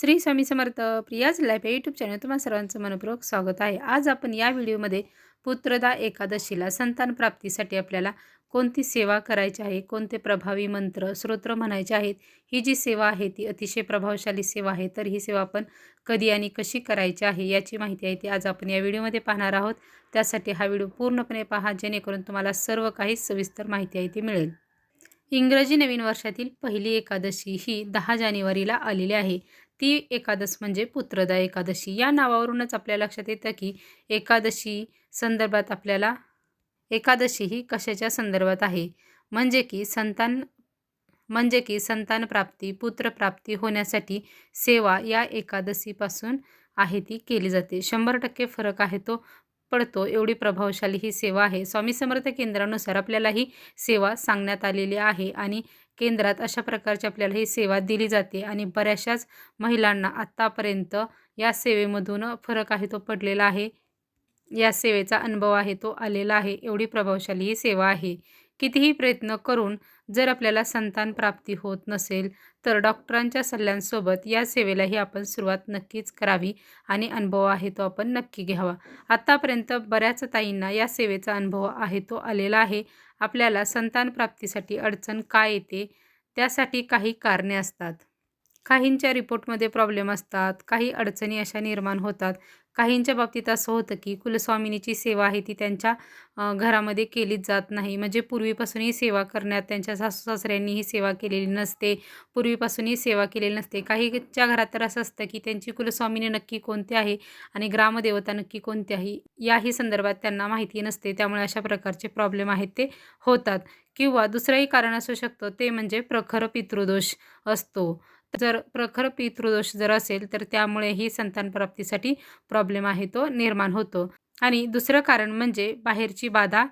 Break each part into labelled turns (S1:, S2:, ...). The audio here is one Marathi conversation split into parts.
S1: श्री स्वामी समर्थ प्रियाज लाईफ या यूट्यूब चॅनल तुम्हाला सर्वांचं मनपूर्वक स्वागत आहे. आज आपण या व्हिडिओमध्ये पुत्रदा एकादशीला संतान प्राप्तीसाठी आपल्याला कोणती सेवा करायची आहे? कोणते प्रभावी मंत्र स्तोत्र म्हणायचे आहेत? ही जी सेवा आहे ती अतिशय प्रभावशाली सेवा आहे. तर ही सेवा आपण कधी आणि कशी करायची आहे याची माहिती आहे ती आज आपण या व्हिडिओमध्ये पाहणार आहोत. त्यासाठी हा व्हिडिओ पूर्णपणे पहा जेणेकरून तुम्हाला सर्व काही सविस्तर माहिती आहे ती मिळेल. इंग्रजी नवीन वर्षातील पहिली एकादशी ही दहा जानेवारीला आलेली आहे. ती एकादश म्हणजे पुत्रदा एकादशी. या नावावरूनच आपल्या लक्षात येतं की एकादशी संदर्भात आपल्याला एकादशी ही कशाच्या संदर्भात आहे? म्हणजे की संतान म्हणजे की संतान प्राप्ती पुत्रप्राप्ती होण्यासाठी सेवा या एकादशीपासून आहे ती केली जाते. शंभर टक्के फरक आहे तो. पडतो एवढी प्रभावशाली ही सेवा आहे. स्वामी समर्थ केंद्रानुसार आपल्याला ही सेवा सांगण्यात आलेली आहे आणि केंद्रात अशा प्रकारची आपल्याला ही सेवा दिली जाते आणि बऱ्याचशाच महिलांना आत्तापर्यंत या सेवेमधून फरक आहे तो पडलेला आहे. या सेवेचा अनुभव आहे तो आलेला आहे. एवढी प्रभावशाली ही सेवा आहे. कितीही प्रयत्न करून जर आपल्याला संतान प्राप्ती होत नसेल तर डॉक्टरांच्या सल्ल्यांसोबत या सेवेलाही आपण सुरुवात नक्कीच करावी आणि अनुभव आहे तो आपण नक्की घ्यावा. आत्तापर्यंत बऱ्याच ताईंना या सेवेचा अनुभव आहे तो आलेला आहे. आपल्याला संतान प्राप्तीसाठी अडचण काय येते त्यासाठी काही कारणे असतात. काहींच्या रिपोर्टमध्ये प्रॉब्लेम असतात काही अडचणी अशा निर्माण होतात. काहींच्या बाबतीत असं होतं की कुलस्वामिनीची सेवा आहे ती त्यांच्या घरामध्ये केलीच जात नाही. म्हणजे पूर्वीपासून ही सेवा करण्यात त्यांच्या सासू सासऱ्यांनी ही सेवा केलेली नसते. पूर्वीपासून ही सेवा केलेली नसते. काहीच्या घरात तर असं असतं की त्यांची कुलस्वामिनी नक्की कोणती आहे आणि ग्रामदेवता नक्की कोणती आहे याही संदर्भात त्यांना माहिती नसते. त्यामुळे अशा प्रकारचे प्रॉब्लेम आहेत ते होतात. किंवा दुसरंही कारण असू शकतं ते म्हणजे प्रखर पितृदोष असतो. जर प्रखर पितृदोष जर असेल तर त्यामुळेही संतानप्राप्तीसाठी प्रॉब्लेम आहे तो निर्माण होतो. आणि दुसरं कारण म्हणजे बाहेरची बाधा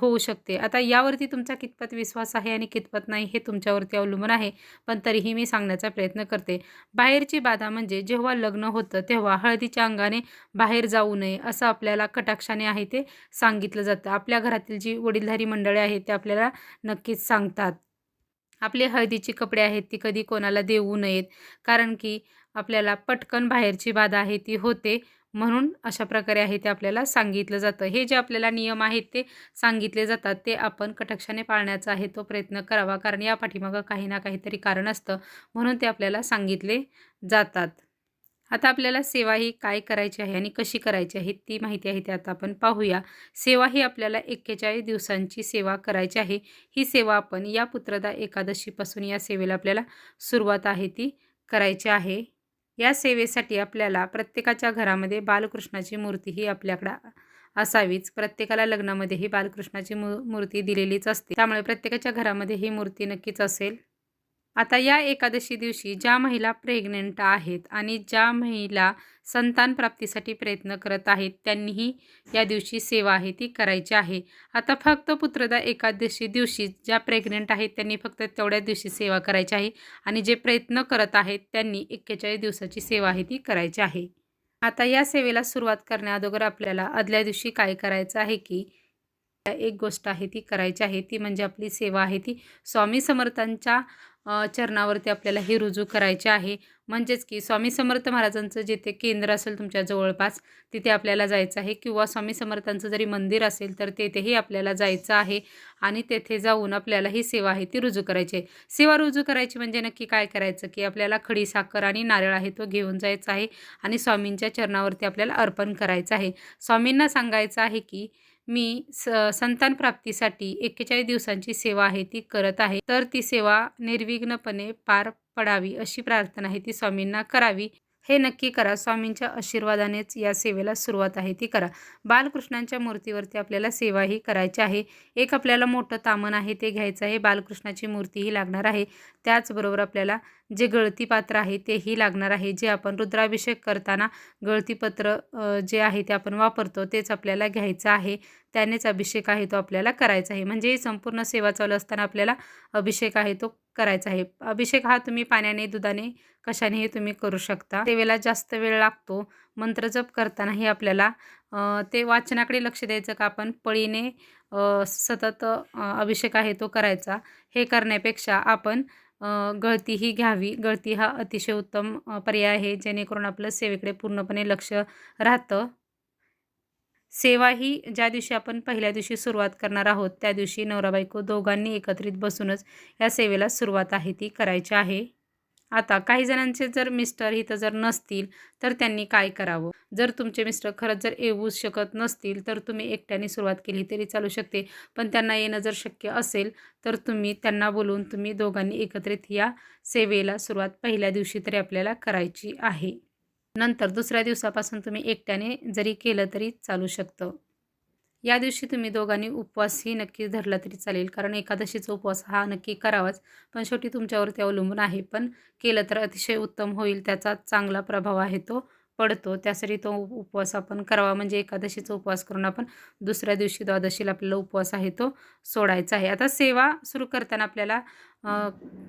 S1: होऊ शकते. आता यावरती तुमचा कितपत विश्वास आहे आणि कितपत नाही हे तुमच्यावरती अवलंबून आहे पण तरीही मी सांगण्याचा प्रयत्न करते. बाहेरची बाधा म्हणजे जेव्हा लग्न होतं तेव्हा हळदीच्या अंगाने बाहेर जाऊ नये असं आपल्याला कटाक्षाने आहे ते सांगितलं जातं. आपल्या घरातील जी वडीलधारी मंडळी आहेत ते आपल्याला नक्कीच सांगतात. आपले हळदीचे कपडे आहेत ती कधी कोणाला देऊ नयेत कारण की आपल्याला पटकन बाहेरची बाधा आहे ती होते म्हणून अशा प्रकारे आहे ते आपल्याला सांगितलं जातं. हे जे आपल्याला नियम आहेत ते सांगितले जातात ते आपण कटक्षाने पाळण्याचा आहे तो प्रयत्न करावा कारण या पाठीमागं काही ना काहीतरी कारण असतं म्हणून ते आपल्याला सांगितले जातात. आता आपल्याला सेवा ही काय करायची आहे आणि कशी करायची आहे ती माहिती आहे ते आता आपण पाहूया. सेवा ही आपल्याला एक्केचाळीस दिवसांची सेवा करायची आहे. ही सेवा आपण या पुत्रदा एकादशीपासून या सेवेला आपल्याला सुरुवात आहे ती करायची आहे. या सेवेसाठी आपल्याला प्रत्येकाच्या घरामध्ये बालकृष्णाची मूर्ती ही आपल्याकडं असावीच. प्रत्येकाला लग्नामध्ये ही बालकृष्णाची मू मूर्ती दिलेलीच असते. त्यामुळे प्रत्येकाच्या घरामध्ये ही मूर्ती नक्कीच असेल. आता या एकादशी दिवशी ज्या महिला प्रेग्नेंट आहेत आणि ज्या महिला संतान प्राप्तीसाठी प्रयत्न करत आहेत त्यांनीही या दिवशी सेवा आहे ती करायची आहे. आता फक्त पुत्रदा एकादशी दिवशी ज्या प्रेग्नेंट आहेत त्यांनी फक्त तेवढ्या दिवशी सेवा करायची आहे आणि जे प्रयत्न करत आहेत त्यांनी एक्केचाळीस दिवसाची सेवा आहे ती करायची आहे. आता या सेवेला सुरुवात करण्याअगोदर आपल्याला आदल्या दिवशी काय करायचं आहे की एक गोष्ट आहे ती करायची आहे ती म्हणजे आपली सेवा आहे ती स्वामी समर्थांच्या चरणावरती आपल्याला हे रुजू करायचे आहे. म्हणजेच की स्वामी समर्थ महाराजांचं जिथे केंद्र असेल तुमच्या जवळपास तिथे आपल्याला जायचं आहे. किंवा स्वामी समर्थांचं जरी मंदिर असेल तर तेथेही आपल्याला जायचं आहे. आणि तेथे जाऊन आपल्याला ही सेवा आहे ती रुजू करायची. आहे सेवा रुजू करायची म्हणजे नक्की काय करायचं? की आपल्याला खडी साखर आणि नारळ आहे तो घेऊन जायचा आहे. आणि स्वामींच्या चरणावरती आपल्याला अर्पण करायचं आहे. स्वामींना सांगायचं आहे की मी स संतान प्राप्तीसाठी एक्केचाळीस दिवसांची सेवा आहे ती करत आहे. तर ती सेवा निर्विघ्नपणे पार पडावी अशी प्रार्थना आहे ती स्वामींना करावी. हे नक्की करा. स्वामींच्या आशीर्वादानेच या सेवेला सुरुवात आहे ती करा. बालकृष्णांच्या मूर्तीवरती आपल्याला सेवाही करायची आहे. एक आपल्याला मोठं तामन आहे ते घ्यायचं आहे. बालकृष्णाची मूर्तीही लागणार आहे. त्याचबरोबर आपल्याला जे गळती पात्र आहे तेही लागणार आहे. जे आपण रुद्राभिषेक करताना गळतीपत्र जे आहे ते आपण वापरतो तेच आपल्याला घ्यायचं आहे. त्यानेच अभिषेक आहे तो आपल्याला करायचा आहे. म्हणजे संपूर्ण सेवा चालू असताना आपल्याला अभिषेक आहे तो करायचा आहे. अभिषेक हा तुम्ही पाण्याने दुधाने कशानेही तुम्ही करू शकता. सेवेला जास्त वेळ लागतो. मंत्रजप करतानाही आपल्याला ते वाचनाकडे लक्ष द्यायचं का आपण? पळीने सतत अभिषेक आहे तो करायचा. हे करण्यापेक्षा आपण गळती ही घ्यावी. गळती हा अतिशय उत्तम पर्याय आहे. जेणेकरून आपलं सेवेकडे पूर्णपणे लक्ष राहतं. सेवा ही ज्या दिवशी आपण पहिल्या दिवशी सुरुवात करणार आहोत त्या दिवशी नवरा बायको दोघांनी एकत्रित बसूनच या सेवेला सुरुवात आहे ती करायची आहे. आता काही जणांचे जर मिस्टर इथं जर नसतील तर त्यांनी काय करावं? जर तुमचे मिस्टर खरंच जर येऊ शकत नसतील तर तुम्ही एकट्याने सुरुवात केली तरी चालू शकते. पण त्यांना येणं जर शक्य असेल तर तुम्ही त्यांना बोलवून तुम्ही दोघांनी एकत्रित या सेवेला सुरुवात पहिल्या दिवशी तरी आपल्याला करायची आहे. नंतर दुसऱ्या दिवसापासून तुम्ही एकट्याने जरी केलं तरी चालू शकतं. या दिवशी तुम्ही दोघांनी उपवासही नक्की धरला तरी चालेल कारण एकादशीचा उपवास हा नक्की करावाच पण शेवटी तुमच्यावरती अवलंबून आहे. पण केलं तर अतिशय उत्तम होईल त्याचा चांगला प्रभाव आहे तो. पडतो. त्यासाठी तो उपवास आपण करावा. म्हणजे एकादशीचा उपवास करून आपण दुसऱ्या दिवशी द्वादशीला आपल्याला उपवास आहे तो सोडायचा आहे. आता सेवा सुरू करताना आपल्याला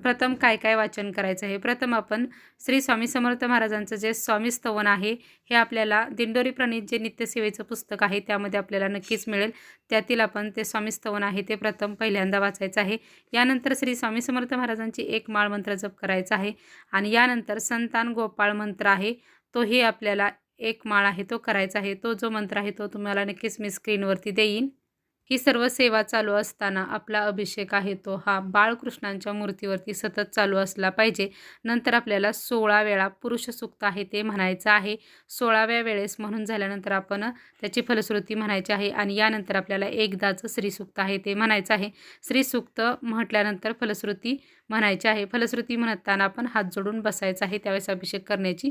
S1: प्रथम काय काय वाचन करायचं आहे? प्रथम आपण श्री स्वामी समर्थ महाराजांचं जे स्वामी स्तवन आहे हे आपल्याला दिंडोरी प्रणित जे नित्यसेवेचं पुस्तक आहे त्यामध्ये आपल्याला नक्कीच मिळेल. त्यातील आपण ते स्वामी स्तवन आहे ते प्रथम पहिल्यांदा वाचायचं आहे. यानंतर श्री स्वामी समर्थ महाराजांची एक माळ मंत्र जप करायचा आहे. आणि यानंतर संतान गोपाळ मंत्र आहे. तोही आपल्याला एक माळ आहे तो करायचा आहे तो जो मंत्र आहे तो तुम्हाला नक्कीच मी स्क्रीनवरती देईन. ही सर्व सेवा चालू असताना आपला अभिषेक आहे तो हा बाळकृष्णांच्या मूर्तीवरती सतत चालू असला पाहिजे. नंतर आपल्याला सोळा वेळा पुरुष सुक्त आहे ते म्हणायचं आहे. सोळाव्या वेळेस म्हणून झाल्यानंतर आपण त्याची फलश्रुती म्हणायची आहे आणि यानंतर आपल्याला एकदाचं श्रीसुक्त आहे ते म्हणायचं आहे. श्रीसुक्त म्हटल्यानंतर फलश्रुती म्हणायची आहे. फलश्रुती म्हणताना आपण हात जोडून बसायचं आहे त्यावेळेस अभिषेक करण्याची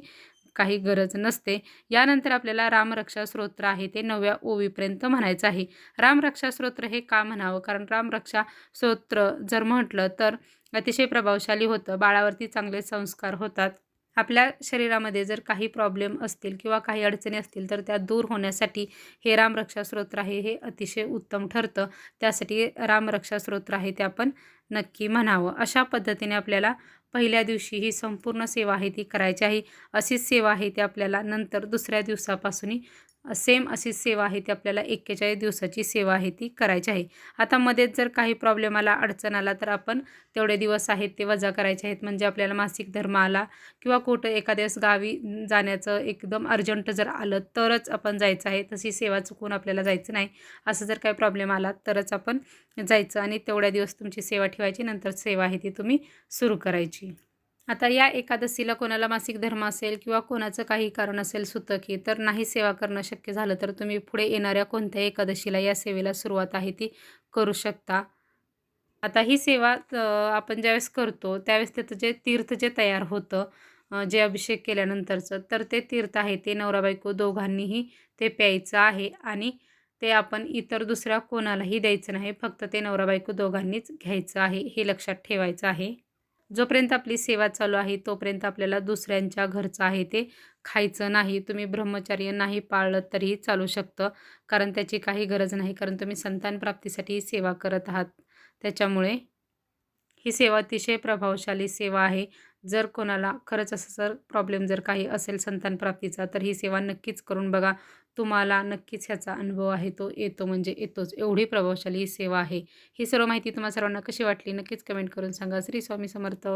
S1: काही गरज नसते. यानंतर आपल्याला रामरक्षा स्तोत्र आहे ते नवव्या ओवीपर्यंत म्हणायचं आहे. रामरक्षा स्तोत्र हे का म्हणावं? कारण रामरक्षा स्तोत्र जर म्हटलं तर अतिशय प्रभावशाली होतं. बाळावरती चांगले संस्कार होतात. आपल्या शरीरामध्ये जर काही प्रॉब्लेम असतील किंवा काही अडचणी असतील तर त्या दूर होण्यासाठी हे रामरक्षा स्तोत्र आहे हे अतिशय उत्तम ठरतं. त्यासाठी रामरक्षा स्तोत्र आहे ते आपण नक्की म्हणावं. अशा पद्धतीने आपल्याला पहिल्या दिवशी ही संपूर्ण सेवा आहे ती करायची आहे. अशीच सेवा आहे ती आपल्याला नंतर दुसऱ्या दिवसापासूनही सेम अशी सेवा आहे ती आपल्याला एक्केचाळीस दिवसाची सेवा आहे ती करायची आहे. आता मध्येच जर काही प्रॉब्लेम आला अडचण आला तर आपण तेवढे दिवस आहेत ते वजा करायचे आहेत. म्हणजे आपल्याला मासिक धर्म आला किंवा कुठं एखाद्यास गावी जाण्याचं एकदम अर्जंट जर आलं तरच आपण जायचं आहे. तशी सेवा चुकून आपल्याला जायचं नाही. असं जर काही प्रॉब्लेम आला तरच आपण जायचं आणि तेवढ्या दिवस तुमची सेवा ठेवायची. नंतर सेवा आहे ती तुम्ही सुरू करायची. आता या एकादशीला कोणाला मासिक धर्म असेल किंवा कोणाचं काही कारण असेल सुतकी तर नाही सेवा करणं शक्य झालं तर तुम्ही पुढे येणाऱ्या कोणत्याही एकादशीला या सेवेला सुरुवात आहे ती करू शकता. आता ही सेवा आपण ज्यावेळेस करतो त्यावेळेस त्याचं जे तीर्थ जे तयार होतं जे अभिषेक केल्यानंतरचं तर ते तीर्थ आहे ते नवरा बायको दोघांनीही ते प्यायचं आहे आणि ते आपण इतर दुसऱ्या कोणालाही द्यायचं नाही फक्त ते नवरा बायको दोघांनीच घ्यायचं आहे हे लक्षात ठेवायचं आहे. जोपर्यंत आपली सेवा चालू आहे तोपर्यंत आपल्याला दुसऱ्यांच्या घरचं आहे ते खायचं नाही तुम्ही ब्रह्मचर्य नाही पाळलं तरीही चालू शकतं. कारण त्याची काही गरज नाही कारण तुम्ही संतान प्राप्तीसाठी सेवा करत आहात. त्याच्यामुळे ही सेवा अतिशय प्रभावशाली सेवा आहे. जर कोणाला खरंच असं जर प्रॉब्लेम जर काही असेल संतान प्राप्तीचा तर ही सेवा नक्कीच करून बघा. तुम्हाला नक्कीच ह्याचा अनुभव आहे तो येतो म्हणजे येतोच. एवढी प्रभावशाली ही सेवा आहे. ही सर्व माहिती तुम्हाला सर्वांना कशी वाटली? नक्कीच कमेंट करून सांगा. श्री स्वामी समर्थ.